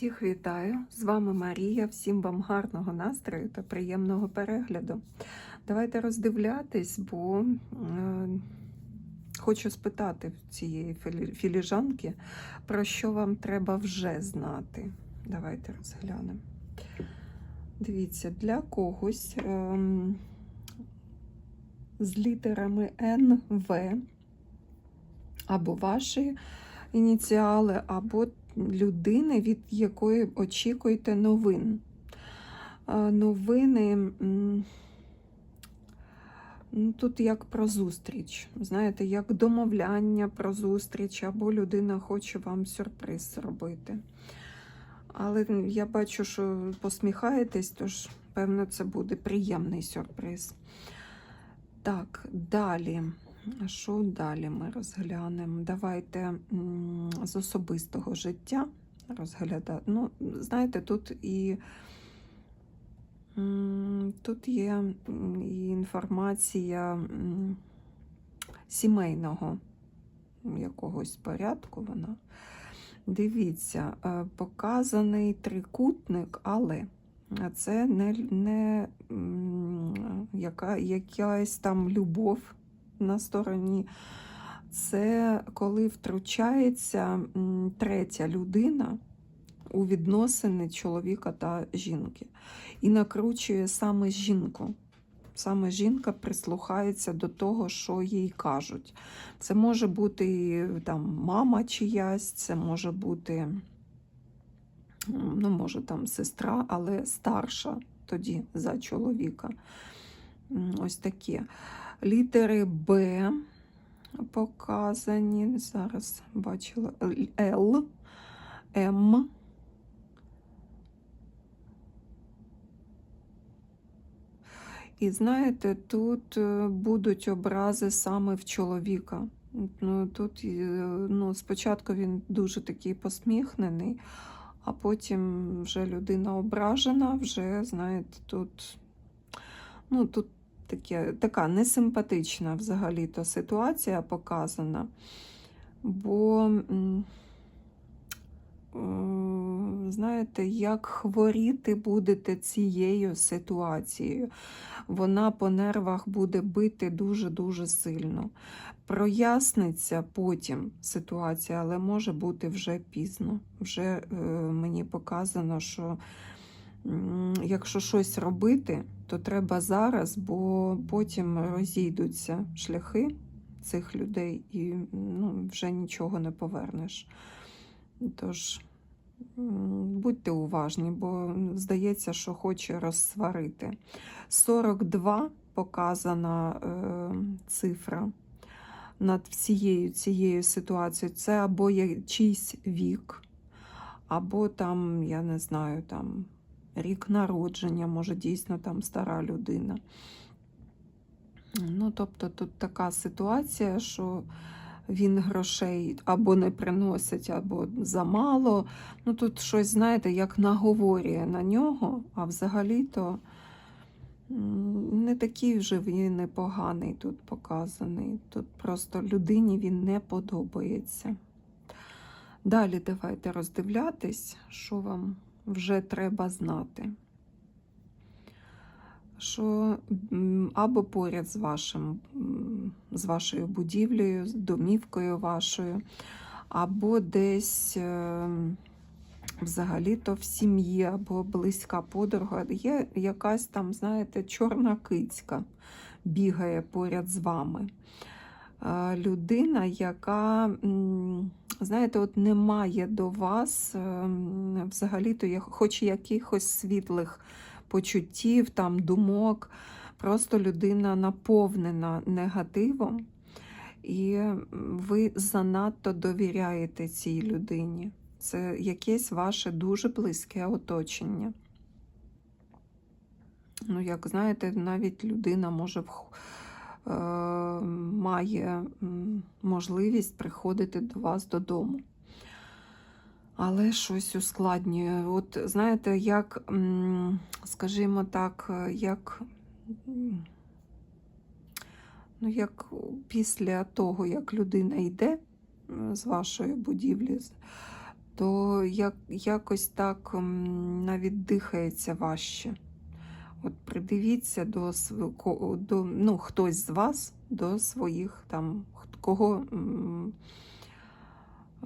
Всіх вітаю! З вами Марія. Всім вам гарного настрою та приємного перегляду. Давайте роздивлятись, бо е, хочу спитати цієї філіжанки, про що вам треба вже знати. Давайте розглянемо. Дивіться, для когось ем, з літерами Н, В або ваші ініціали, або людини, від якої очікуєте новин. Е, Новини ну, тут як про зустріч. Знаєте, як домовляння про зустріч, або людина хоче вам сюрприз зробити. Але я бачу, що посміхаєтесь, тож, певно, це буде приємний сюрприз. Так, далі. Що далі ми розглянемо? Давайте з особистого життя розглядати. Ну, знаєте, тут і тут є і інформація сімейного якогось порядку. Вона. Дивіться, е, показаний трикутник, але це не, не яка, якась там любов на стороні. Це коли втручається третя людина у відносини чоловіка та жінки і накручує саме жінку. Саме жінка прислухається до того, що їй кажуть. Це може бути там мама чиясь, це може бути, ну, може там сестра, але старша тоді за чоловіка. Ось таке. Літери Б показані. Зараз бачила Л, М. І знаєте, тут е, будуть образи саме в чоловіка. Ну, Тут е, ну, спочатку він дуже такий посміхнений, а потім вже людина ображена, вже, знаєте, тут, ну, тут таке, така несимпатична взагалі-то ситуація показана. Бо, е, знаєте, як хворіти будете цією ситуацією. Вона по нервах буде бити дуже-дуже сильно. Проясниться потім ситуація, але може бути вже пізно. Вже е, мені показано, що якщо щось робити, то треба зараз, бо потім розійдуться шляхи цих людей і ну, вже нічого не повернеш. Тож будьте уважні, бо здається, що хоче розсварити. 42 показана е, цифра над всією цією ситуацією. Це або чийсь вік, або там, я не знаю, там рік народження, може дійсно там стара людина. Ну, тобто тут така ситуація, що він грошей або не приносить, або замало. Ну, тут щось, знаєте, як наговорює на нього, а взагалі-то не такий вже він непоганий тут показаний. Тут просто людині він не подобається. Далі давайте роздивлятись, що вам вже треба знати. Що або поряд з вашим, з вашою будівлею, з домівкою вашою, або десь е, взагалі-то в сім'ї, або близька подруга, є якась там, знаєте, чорна кицька бігає поряд з вами. Е, Людина, яка, знаєте, от не має до вас ем, взагалі-то хоч якихось світлих почуттів, там, думок. Просто людина наповнена негативом, і ви занадто довіряєте цій людині. Це якесь ваше дуже близьке оточення. Ну, як знаєте, навіть людина може е, має можливість приходити до вас додому. Але щось ускладнює. От знаєте, як, скажімо так, е, як, ну, як після того, як людина йде е, з вашої будівлі, то як, якось так навіть дихається важче. От придивіться до, до ну, хтось з вас до своїх там, кого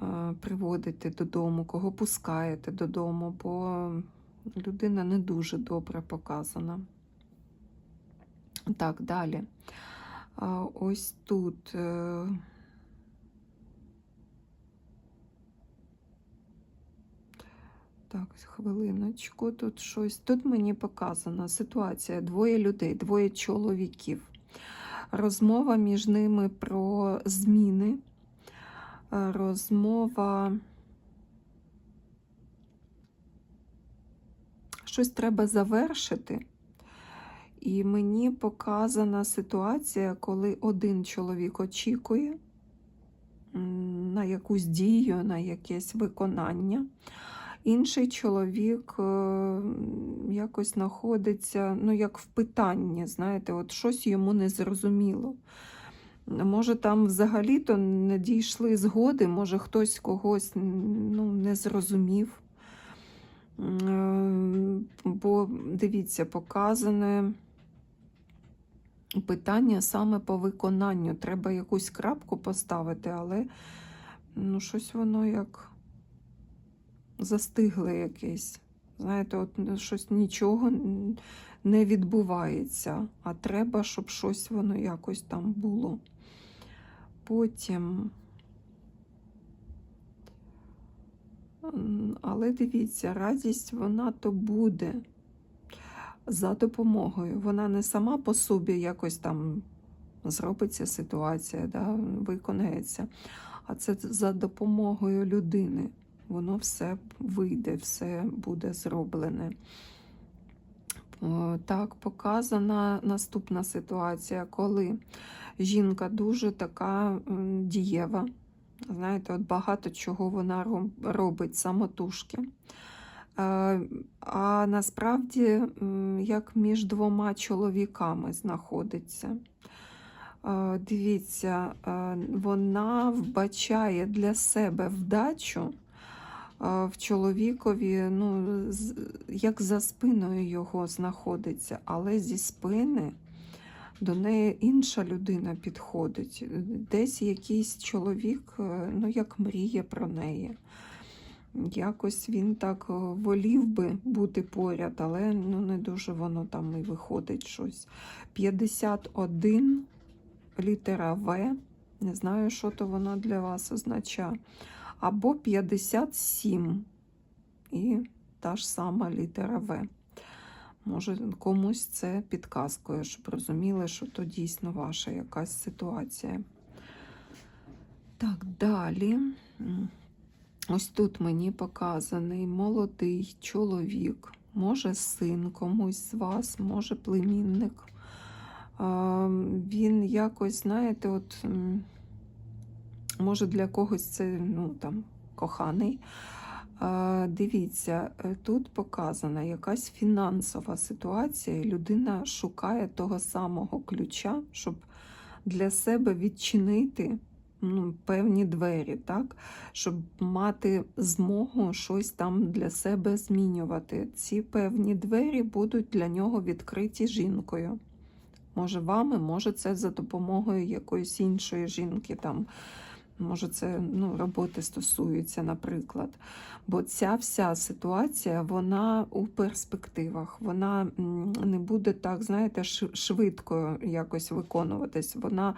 е, приводите додому, кого пускаєте додому, бо людина не дуже добре показана. Так, далі. Ось тут. Так, хвилиночку, тут щось. Тут мені показана ситуація: двоє людей, двоє чоловіків. Розмова між ними про зміни. Е, Розмова. Щось треба завершити. І мені показана ситуація, коли один чоловік очікує на якусь дію, на якесь виконання. Інший чоловік е, якось знаходиться, ну, як в питанні, знаєте, от щось йому не зрозуміло. Може, там взагалі-то не дійшли згоди, може хтось когось ну, не зрозумів. Е, Бо дивіться, показане питання саме по виконанню. Треба якусь крапку поставити, але ну, щось воно як застигле якесь. Знаєте, от ну, щось нічого не відбувається, а треба, щоб щось воно якось там було. Потім. Але дивіться, радість вона то буде за допомогою. Вона не сама по собі якось там зробиться ситуація, да, виконається, а це за допомогою людини. Воно все вийде, все буде зроблене. Так, показана наступна ситуація, коли жінка дуже така дієва. Знаєте, от багато чого вона робить самотужки. Е, А насправді, як між двома чоловіками знаходиться. Е, Дивіться, е, вона вбачає для себе вдачу в чоловікові, ну, як за спиною його знаходиться, але зі спини до неї інша людина підходить. Десь якийсь чоловік, е, ну, як мріє про неї. Якось він так е, волів би бути поряд, але ну, не дуже воно там і виходить щось. 51 літера В. Не знаю, що то воно для вас означає. Або 57 і та ж сама літера В. Може, комусь це підказкою, щоб розуміли, що то дійсно ваша якась ситуація. Так, далі. Ось тут мені показаний молодий чоловік, може син комусь з вас, може племінник. Він якось, знаєте, от може для когось це ну, там, коханий. Дивіться, е, тут показана якась фінансова ситуація, людина шукає того самого ключа, щоб для себе відчинити ну, певні двері, так? щоб мати змогу щось там для себе змінювати. Ці певні двері будуть для нього відкриті жінкою. Може, вами, може, це за допомогою якоїсь іншої жінки. там. Може, це ну, роботи стосується, наприклад. Бо ця вся ситуація, вона у перспективах, вона не буде так, знаєте, швидко якось виконуватись. Вона,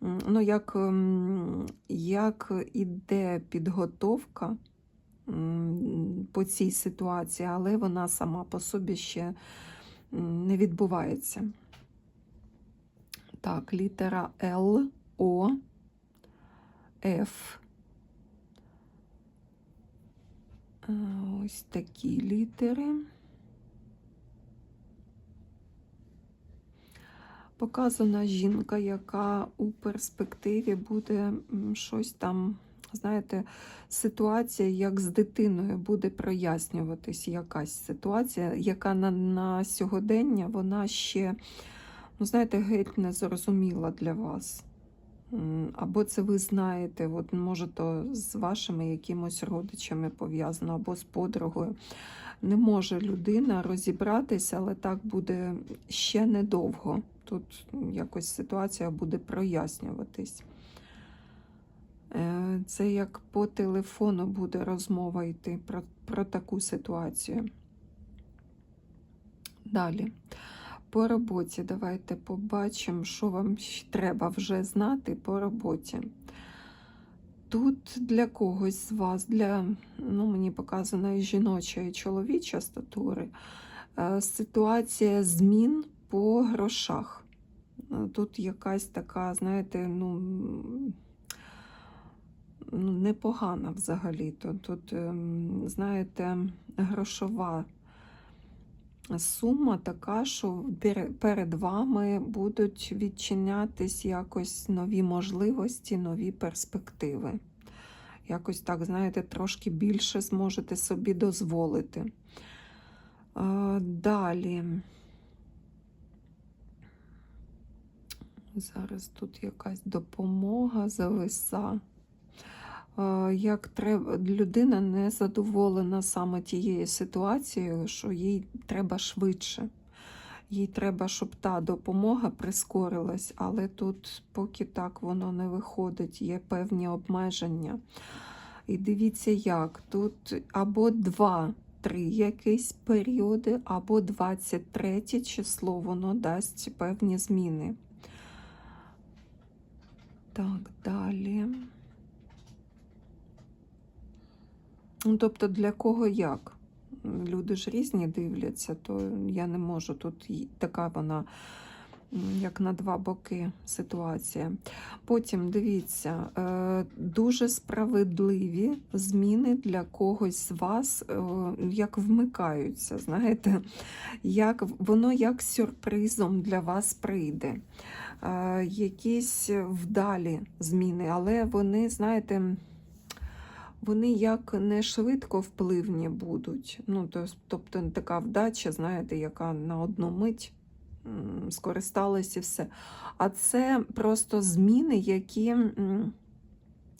ну, як, як іде підготовка по цій ситуації, але вона сама по собі ще не відбувається. Так, літера Л, О. F. Ось такі літери. Показана жінка, яка у перспективі буде щось там, знаєте, ситуація, як з дитиною буде прояснюватись якась ситуація, яка на, на сьогодення вона ще, ну, знаєте, геть не зрозуміла для вас. Або це ви знаєте, от, може, то з вашими якимось родичами пов'язано, або з подругою. Не може людина розібратися, але так буде ще недовго. Тут якось ситуація буде прояснюватись. Е, Це як по телефону буде розмова йти про, про таку ситуацію. Далі. По роботі давайте побачимо, що вам треба вже знати по роботі. Тут для когось з вас, для, ну, мені показано, і жіноча і чоловіча статури, е, ситуація змін по грошах. Е, Тут якась така, знаєте, ну, ну непогана взагалі-то. Тут, ем, знаєте, грошова сума така, що перед вами будуть відчинятись якось нові можливості, нові перспективи. Якось так, знаєте, трошки більше зможете собі дозволити. Е, Далі. Зараз тут якась допомога зависа. Е, Як треба, людина не задоволена саме тією ситуацією, що їй треба швидше. Їй треба, щоб та допомога прискорилась, але тут, поки так воно не виходить, є певні обмеження. І дивіться, як тут або два-три якісь періоди, або 23 число воно дасть певні зміни. Так, далі. Ну, тобто для кого як? Люди ж різні дивляться, то я не можу. Тут така вона, як на два боки ситуація. Потім дивіться, е, дуже справедливі зміни для когось з вас, е, як вмикаються. Знаєте, як воно як сюрпризом для вас прийде. Е, Якісь вдалі зміни, але вони, знаєте, вони як не швидко впливні будуть. Ну, тобто така вдача, знаєте, яка на одну мить скористалась і все. А це просто зміни, які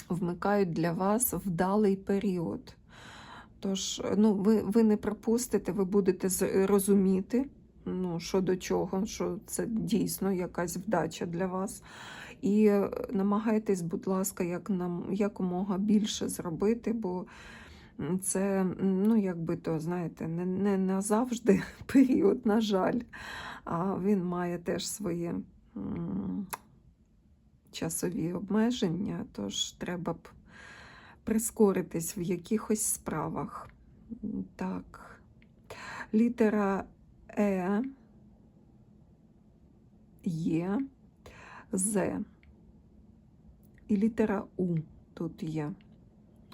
вмикають для вас вдалий період. Тож, ну, ви, ви не пропустите, ви будете розуміти, ну, що до чого, що це дійсно якась вдача для вас. І намагайтесь, будь ласка, як нам якомога більше зробити, бо це, ну, якби то, знаєте, не, не назавжди період, на жаль, а він має теж свої часові обмеження, тож треба б прискоритись в якихось справах. Так. Літера Е є. З і літера У тут є,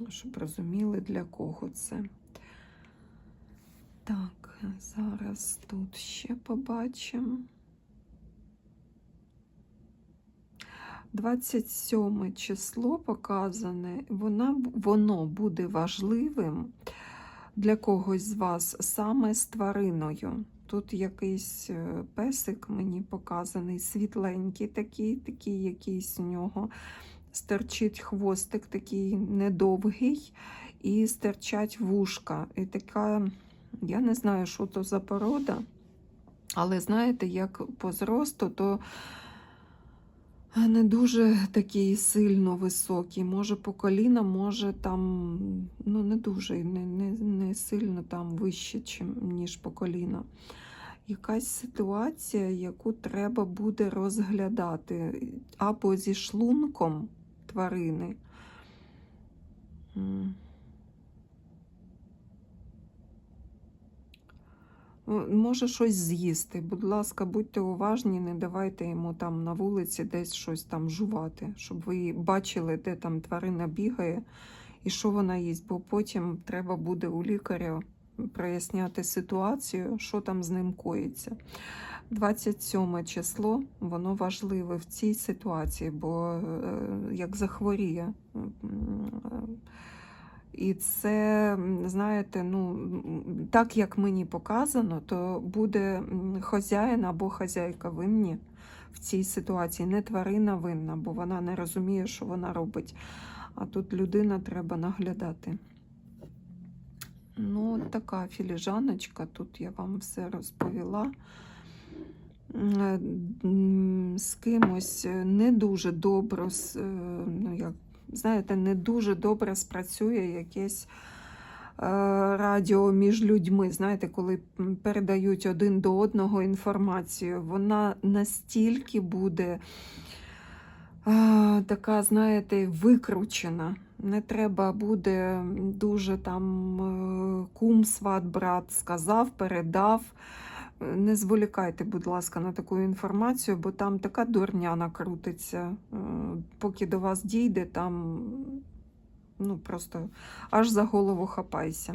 щоб розуміли, для кого це. Так, зараз тут ще побачимо. 27 число показане, вона, воно буде важливим для когось з вас саме з твариною. Тут якийсь е, песик мені показаний, світленький такий, такий якийсь у нього стерчить хвостик, такий недовгий, і стирчать вушка. І така, я не знаю, що то за порода, але знаєте, як по зросту, то не дуже такий сильно високий. Може по коліна, може там, ну не дуже, не, не, не сильно там вище, чим, ніж по коліна. Якась ситуація, яку треба буде розглядати або зі шлунком тварини. М. Ну, Може щось з'їсти. Будь ласка, будьте уважні, не давайте йому там на вулиці десь щось там жувати, щоб ви бачили, де там тварина бігає і що вона їсть, бо потім треба буде у лікаря проясняти ситуацію, що там з ним коїться. 27 число, воно важливе в цій ситуації, бо е, як захворіє. Е, І це, знаєте, ну, так як мені показано, то буде хазяїн або хазяйка винні в цій ситуації. Не тварина винна, бо вона не розуміє, що вона робить. А тут людина треба наглядати. Ну, така філіжаночка, тут я вам все розповіла. Е, З кимось не дуже добре, е, ну, як, знаєте, не дуже добре спрацює якесь е, радіо між людьми. Знаєте, коли передають один до одного інформацію, вона настільки буде така, знаєте, викручена. Не треба буде дуже там е, кум, сват, брат сказав, передав. Не зволікайте, будь ласка, на таку інформацію, бо там така дурня накрутиться. Е, Поки до вас дійде, там ну, просто аж за голову хапайся.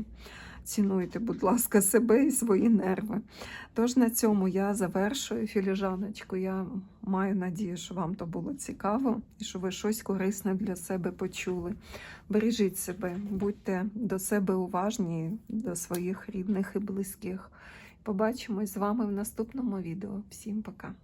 Цінуйте, будь ласка, себе і свої нерви. Тож на цьому я завершую філіжаночку. Я маю надію, що вам то було цікаво і що ви щось корисне для себе почули. Бережіть себе, будьте до себе уважні, до своїх рідних і близьких. Побачимось з вами в наступному відео. Всім пока!